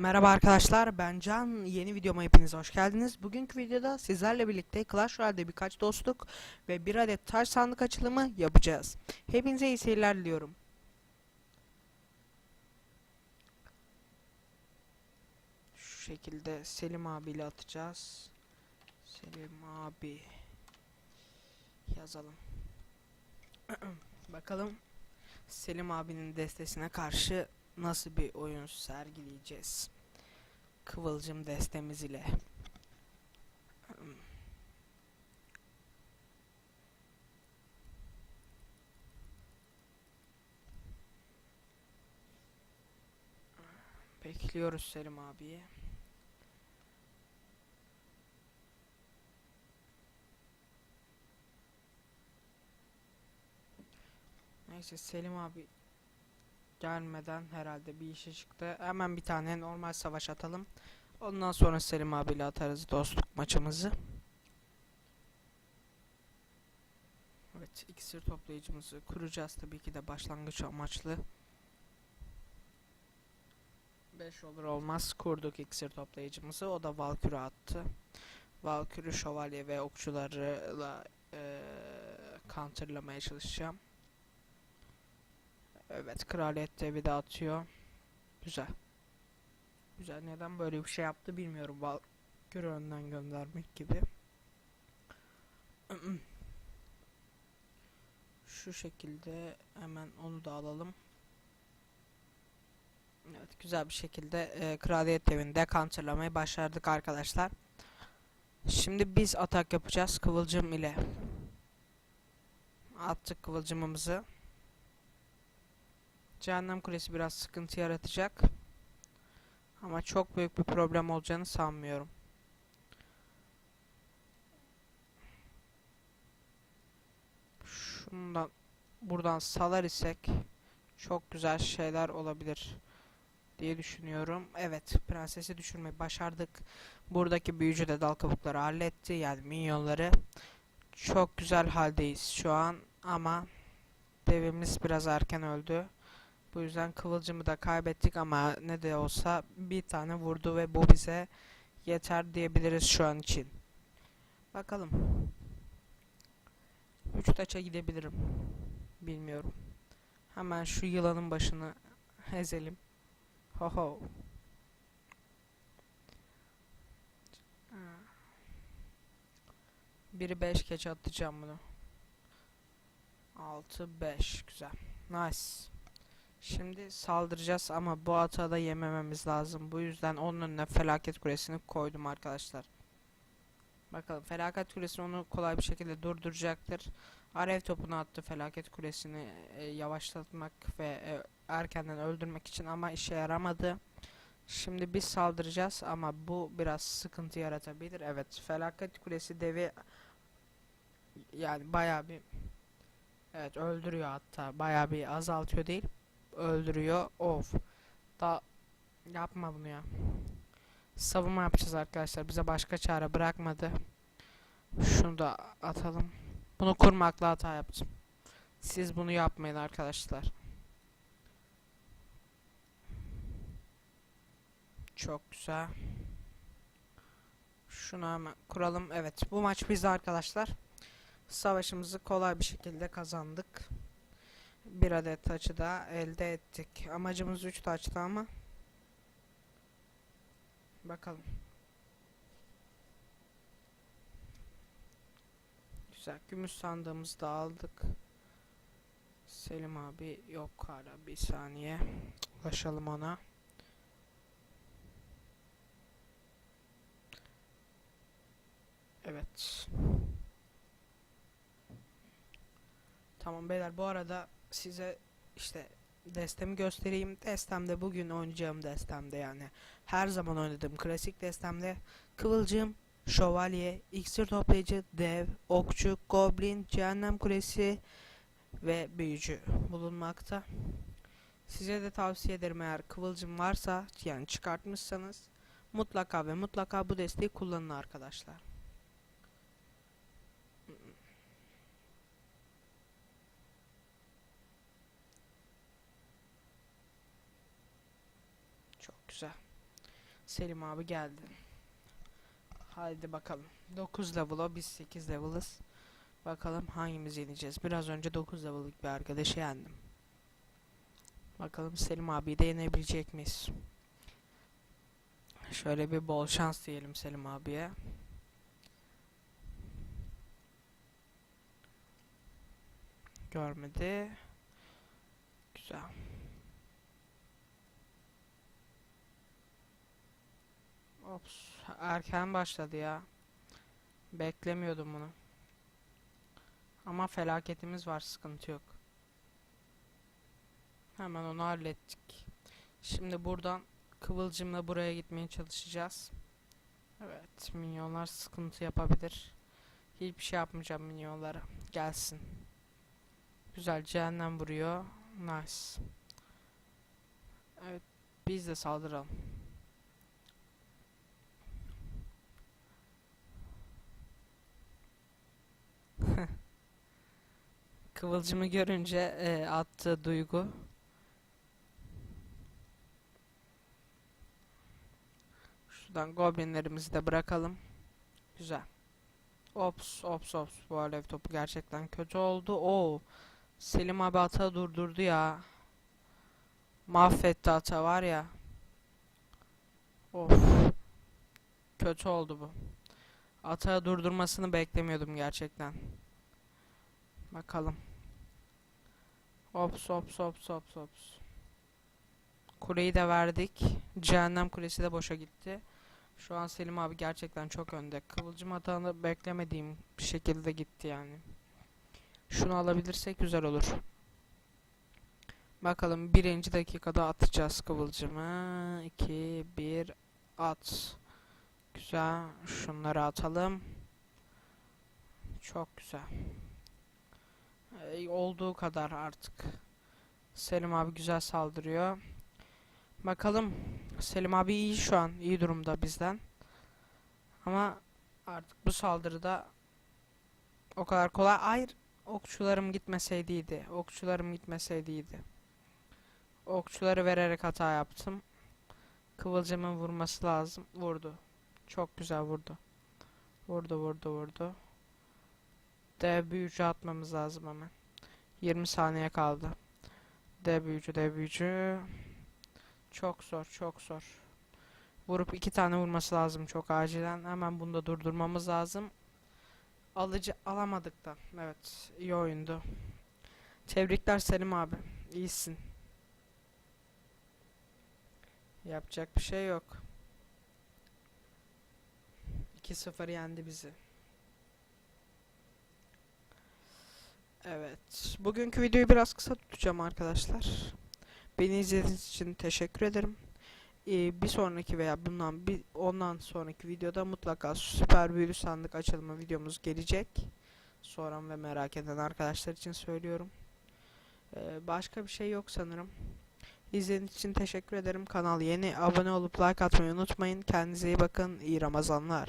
Merhaba arkadaşlar ben Can yeni videoma hepiniz hoş geldiniz. Bugünkü videoda sizlerle birlikte Clash Royale'de birkaç dostluk ve bir adet taş sandık açılımı yapacağız. Hepinize iyi seyirler diliyorum. Şu şekilde Selim abiyle atacağız. Selim abi yazalım. Bakalım Selim abinin destesine karşı nasıl bir oyun sergileyeceğiz? Kıvılcım destemiz ile. Bekliyoruz Selim abiyi. Neyse Selim abi gelmeden herhalde bir işe çıktı. Hemen bir tane normal savaş atalım. Ondan sonra Selim abiyle atarız dostluk maçımızı. Evet, iksir toplayıcımızı kuracağız tabii ki de başlangıç amaçlı. 5 olur olmaz kurduk iksir toplayıcımızı. O da Valkür'ü attı. Valkür'ü şövalye ve okçularla eee counterlamaya çalışacağım. Evet kraliyet devi de atıyor. Güzel. Güzel neden böyle bir şey yaptı bilmiyorum. Valkür'ü önden göndermek gibi. Şu şekilde hemen onu da alalım. Evet güzel bir şekilde e, kraliyet devinde counterlamayı başardık arkadaşlar. Şimdi biz atak yapacağız kıvılcım ile. Attık kıvılcımımızı. Cehennem Kulesi biraz sıkıntı yaratacak. Ama çok büyük bir problem olacağını sanmıyorum. Şundan buradan salar isek çok güzel şeyler olabilir diye düşünüyorum. Evet, prensesi düşürmeyi başardık. Buradaki büyücü de dal kabukları halletti. Yani minyonları. Çok güzel haldeyiz şu an ama devimiz biraz erken öldü. Bu yüzden kıvılcımı da kaybettik ama ne de olsa bir tane vurdu ve bu bize yeter diyebiliriz şu an için. Bakalım. 3 taça gidebilirim. Bilmiyorum. Hemen şu yılanın başını ezelim. Ho ho. Biri 5 keçe atacağım bunu. 6 5 güzel. Nice. Şimdi saldıracağız ama bu atağı da yemememiz lazım. Bu yüzden onun önüne felaket kulesini koydum arkadaşlar. Bakalım felaket kulesi onu kolay bir şekilde durduracaktır. Alev topunu attı felaket kulesini e, yavaşlatmak ve e, erkenden öldürmek için ama işe yaramadı. Şimdi biz saldıracağız ama bu biraz sıkıntı yaratabilir. Evet felaket kulesi devi yani bayağı bir evet öldürüyor hatta bayağı bir azaltıyor değil öldürüyor. Of. Da yapma bunu ya. Savunma yapacağız arkadaşlar. Bize başka çare bırakmadı. Şunu da atalım. Bunu kurmakla hata yaptım. Siz bunu yapmayın arkadaşlar. Çok güzel. Şunu hemen kuralım. Evet bu maç bizde arkadaşlar. Savaşımızı kolay bir şekilde kazandık bir adet taçı da elde ettik. Amacımız 3 taçtı ama bakalım. Güzel. Gümüş sandığımızı da aldık. Selim abi yok hala bir saniye. Ulaşalım ona. Evet. Tamam beyler bu arada size işte destemi göstereyim. Destemde bugün oynayacağım destemde yani. Her zaman oynadığım klasik destemde Kıvılcım, Şövalye, İksir Toplayıcı, Dev, Okçu, Goblin, Cehennem Kulesi ve Büyücü bulunmakta. Size de tavsiye ederim eğer Kıvılcım varsa yani çıkartmışsanız mutlaka ve mutlaka bu desteği kullanın arkadaşlar. Çok güzel. Selim abi geldi. Haydi bakalım. 9 level o biz 8 level'ız. Bakalım hangimiz yeneceğiz. Biraz önce 9 level'lık bir arkadaşı yendim. Bakalım Selim abiyi de yenebilecek miyiz? Şöyle bir bol şans diyelim Selim abiye. Görmedi. Güzel. Ops, erken başladı ya. Beklemiyordum bunu. Ama felaketimiz var, sıkıntı yok. Hemen onu hallettik. Şimdi buradan kıvılcımla buraya gitmeye çalışacağız. Evet, minyonlar sıkıntı yapabilir. Hiçbir şey yapmayacağım minyonlara. Gelsin. Güzel cehennem vuruyor. Nice. Evet, biz de saldıralım. Kıvılcımı görünce e, attığı duygu. Şuradan goblinlerimizi de bırakalım. Güzel. Ops, ops, ops. Bu alev topu gerçekten kötü oldu. Oo. Selim abi ata durdurdu ya. Mahvetti ata var ya. Of. Kötü oldu bu. Ata durdurmasını beklemiyordum gerçekten. Bakalım. Ops ops ops ops ops. Kuleyi de verdik. Cehennem kulesi de boşa gitti. Şu an Selim abi gerçekten çok önde. Kıvılcım atağını beklemediğim bir şekilde gitti yani. Şunu alabilirsek güzel olur. Bakalım birinci dakikada atacağız kıvılcımı. 2, 1, at. Güzel. Şunları atalım. Çok güzel. Ee, olduğu kadar artık. Selim abi güzel saldırıyor. Bakalım. Selim abi iyi şu an. iyi durumda bizden. Ama artık bu saldırıda o kadar kolay. Hayır. Okçularım gitmeseydiydi. Okçularım gitmeseydiydi. Okçuları vererek hata yaptım. Kıvılcımın vurması lazım. Vurdu. Çok güzel vurdu. Vurdu vurdu vurdu. D büyücü atmamız lazım hemen. 20 saniye kaldı. D büyücü D büyücü. Çok zor çok zor. Vurup iki tane vurması lazım çok acilen. Hemen bunu da durdurmamız lazım. Alıcı alamadık da. Evet iyi oyundu. Tebrikler Selim abi. İyisin. Yapacak bir şey yok. 2-0 yendi bizi. Evet. Bugünkü videoyu biraz kısa tutacağım arkadaşlar. Beni izlediğiniz için teşekkür ederim. Ee, bir sonraki veya bundan bir ondan sonraki videoda mutlaka süper büyülü sandık açılımı videomuz gelecek. Soran ve merak eden arkadaşlar için söylüyorum. Ee, başka bir şey yok sanırım. İzlediğiniz için teşekkür ederim. Kanal yeni. Abone olup like atmayı unutmayın. Kendinize iyi bakın. İyi Ramazanlar.